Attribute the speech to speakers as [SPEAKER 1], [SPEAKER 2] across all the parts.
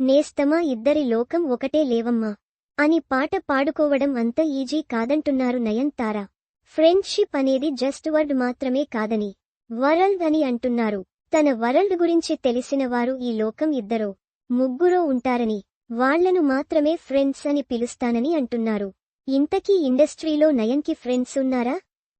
[SPEAKER 1] నేస్తమా ఇద్దరి లోకం ఒకటే లేవమ్మా అని పాట పాడుకోవడం అంత ఈజీ కాదంటున్నారు నయన్తార ఫ్రెండ్షిప్ అనేది జస్ట్ వర్డ్ మాత్రమే కాదని వరల్డ్ అని అంటున్నారు. తన వరల్డ్ గురించి తెలిసినవారు ఈ లోకం ఇద్దరో ముగ్గురో ఉంటారని వాళ్ళను మాత్రమే ఫ్రెండ్స్ అని పిలుస్తానని అంటున్నారు. ఇంతకీ ఇండస్ట్రీలో నయన్కి ఫ్రెండ్స్ ఉన్నారా?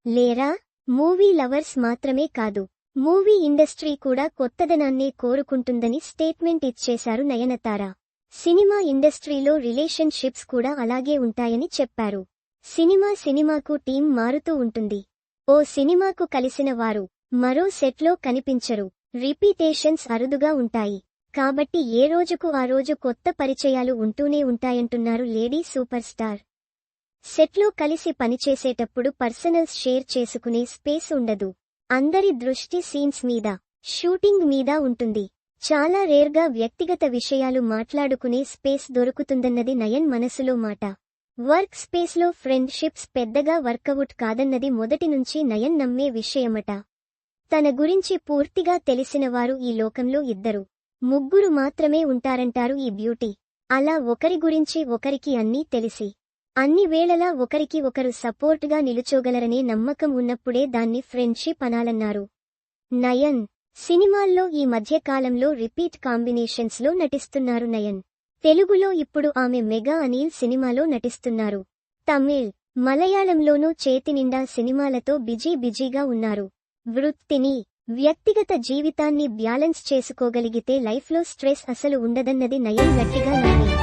[SPEAKER 1] లేరా? మూవీ లవర్స్ మాత్రమే కాదు. మూవీ ఇండస్ట్రీ కూడా కొత్తదనాన్నే కోరుకుంటుందని స్టేట్మెంట్ ఇచ్చేశారు నయనతార. సినిమా ఇండస్ట్రీలో రిలేషన్షిప్స్ కూడా అలాగే ఉంటాయని చెప్పారు. సినిమా సినిమాకు టీం మారుతూ ఉంటుంది. ఓ సినిమాకు కలిసిన వారు మరో సెట్లో కనిపించరు. రిపీటేషన్స్ అరుదుగా ఉంటాయి. కాబట్టి ఏ రోజుకు ఆ రోజు కొత్త పరిచయాలు ఉంటూనే ఉంటాయంటున్నారు లేడీ సూపర్ స్టార్. సెట్లో కలిసి పనిచేసేటప్పుడు పర్సనల్స్ షేర్ చేసుకునే స్పేస్ ఉండదు. అందరి దృష్టి సీన్స్ మీద షూటింగ్ మీద ఉంటుంది. చాలా రేర్గా వ్యక్తిగత విషయాలు మాట్లాడుకునే స్పేస్ దొరుకుతుందన్నది నయన్ మనసులో మాట. వర్క్ స్పేస్లో ఫ్రెండ్షిప్స్ పెద్దగా వర్కవుట్ కాదన్నది మొదటి నుంచి నయన్ నమ్మే విషయమట. తన గురించి పూర్తిగా తెలిసినవారు ఈ లోకంలో ఇద్దరు. ముగ్గురు మాత్రమే ఉంటారంటారు ఈ బ్యూటీ. అలా ఒకరి గురించి ఒకరికి అన్నీ తెలిసి. అన్ని వేళలా ఒకరికి ఒకరు సపోర్ట్గా నిలుచోగలరనే నమ్మకం ఉన్నప్పుడే దాన్ని ఫ్రెండ్షిప్ అనాలన్నారు. నయన్. సినిమాల్లో ఈ మధ్యకాలంలో రిపీట్ కాంబినేషన్స్లో నటిస్తున్నారు నయన్. తెలుగులో ఇప్పుడు ఆమె మెగా అనిల్ సినిమాలో నటిస్తున్నారు. తమిళ్. మలయాళంలోనూ చేతినిండా సినిమాలతో బిజీ బిజీగా ఉన్నారు. వృత్తిని వ్యక్తిగత జీవితాన్ని బ్యాలెన్స్ చేసుకోగలిగితే లైఫ్లో స్ట్రెస్ అసలు ఉండదన్నది నయన్ గట్టిగా నమ్మే.